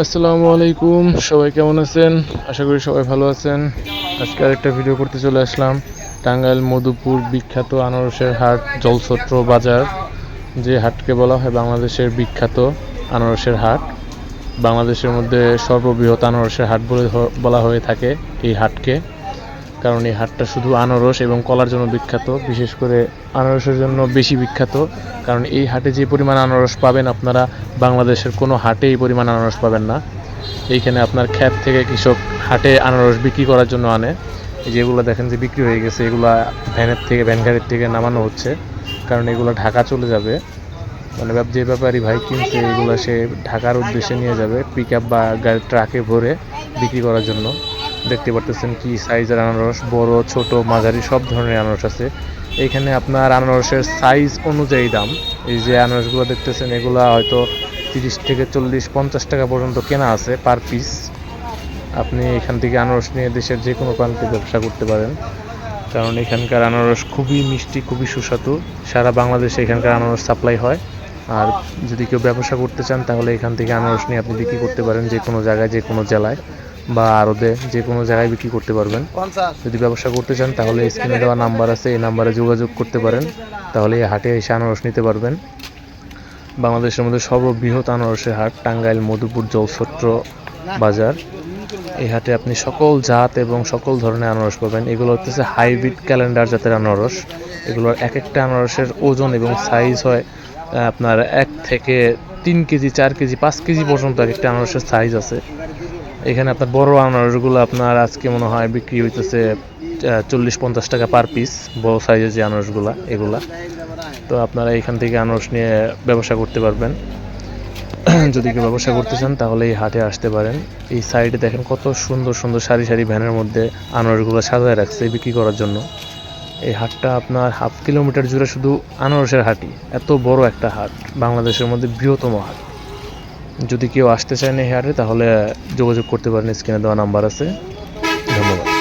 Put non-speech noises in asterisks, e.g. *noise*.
আসসালামু আলাইকুম, সবাই কেমন আছেন? আশা করি সবাই ভালো আছেন। আজকে আরেকটা ভিডিও করতে চলে আসলাম। টাঙ্গাইল মধুপুর বিখ্যাত আনারসের হাট, জলছত্র বাজার, যে হাটকে বলা হয় বাংলাদেশের বিখ্যাত আনারসের হাট। বাংলাদেশের মধ্যে সর্ববৃহৎ আনারসের হাট বলে বলা হয়ে থাকে এই হাটকে। কারণ এই হাটটা শুধু আনারস এবং কলার জন্য বিখ্যাত, বিশেষ করে আনারসের জন্য বেশি বিখ্যাত, কারণ এই হাটে যে পরিমাণ আনারস পাবেন আপনারা, বাংলাদেশের কোনো হাটে এই পরিমাণ আনারস পাবেন না। এইখানে আপনার ক্ষেত থেকে কৃষক হাটে আনারস বিক্রি করার জন্য আনে। যেগুলো দেখেন যে বিক্রি হয়ে গেছে, এগুলো ভ্যানের থেকে, ভ্যান গাড়ির থেকে নামানো হচ্ছে, কারণ এগুলো ঢাকা চলে যাবে। মানে যে ব্যাপারই ভাই কিনছে, এগুলো সে ঢাকার উদ্দেশ্যে নিয়ে যাবে পিক আপ বা গাড়ির ট্রাকে ভরে বিক্রি করার জন্য। দেখতে পারতেছেন কি সাইজের আনারস, বড়, ছোট, মাঝারি, সব ধরনের আনারস আছে। এইখানে আপনার আনারসের সাইজ অনুযায়ী দাম। এই যে আনারসগুলো দেখতেছেন, এগুলো হয়তো তিরিশ থেকে চল্লিশ, পঞ্চাশ টাকা পর্যন্ত কেনা আছে পার পিস আপনি এখান থেকে আনারস নিয়ে দেশের যে কোনো প্রান্তে ব্যবসা করতে পারেন। কারণ এখানকার আনারস খুবই মিষ্টি, খুবই সুস্বাদু। সারা বাংলাদেশে এখানকার আনারস সাপ্লাই হয়। আর যদি কেউ ব্যবসা করতে চান, তাহলে এখান থেকে আনারস নিয়ে আপনি বিক্রি করতে পারেন যে কোনো জায়গায়, যে কোনো জেলায়। বা আরদে যে কোনো জায়গায় বিক্রি করতে পারবেন। যদি ব্যবসা করতে চান তাহলে স্ক্রিনে দেওয়া নাম্বার আছে এই নাম্বারে যোগাযোগ করতে পারেন। তাহলে এই হাটে এসে আনারস নিতে পারবেন। বাংলাদেশের মধ্যে সর্ববৃহৎ আনারসের হাট টাঙ্গাইল মধুপুর জলছত্র বাজার। এই হাটে আপনি সকল জাত এবং সকল ধরনের আনারস পাবেন। এগুলো হচ্ছে হাইব্রিড ক্যালেন্ডার জাতের আনারস। এগুলোর এক একটা আনারসের ওজন এবং সাইজ হয় আপনার এক থেকে তিন কেজি চার কেজি পাঁচ কেজি পর্যন্ত এক একটা আনারসের সাইজ আছে। এখানে আপনার বড় আনারসগুলো আপনার আজকে মনে হয় বিক্রি হইতেছে চল্লিশ পঞ্চাশ টাকা পার পিস বড় সাইজের যে আনারসগুলা, এগুলা। তো আপনারা এখান থেকে আনারস নিয়ে ব্যবসা করতে পারবেন। *clears throat* যদি কেউ ব্যবসা করতে চান, তাহলে এই হাটে আসতে পারেন। এই সাইডে দেখেন কত সুন্দর সুন্দর সারি সারি ভ্যানের মধ্যে আনারসগুলো সাজায় রাখছে বিক্রি করার জন্য। এই হাটটা আপনার হাফ কিলোমিটার জুড়ে শুধু আনারসের হাটই, এত বড় একটা হাট, বাংলাদেশের মধ্যে বৃহত্তম হাট। যদি কেউ আসতে চায় না হেয়ারে তাহলে যোগাযোগ করতে পারেন, স্ক্রিনে দেওয়া নাম্বার আছে। ধন্যবাদ।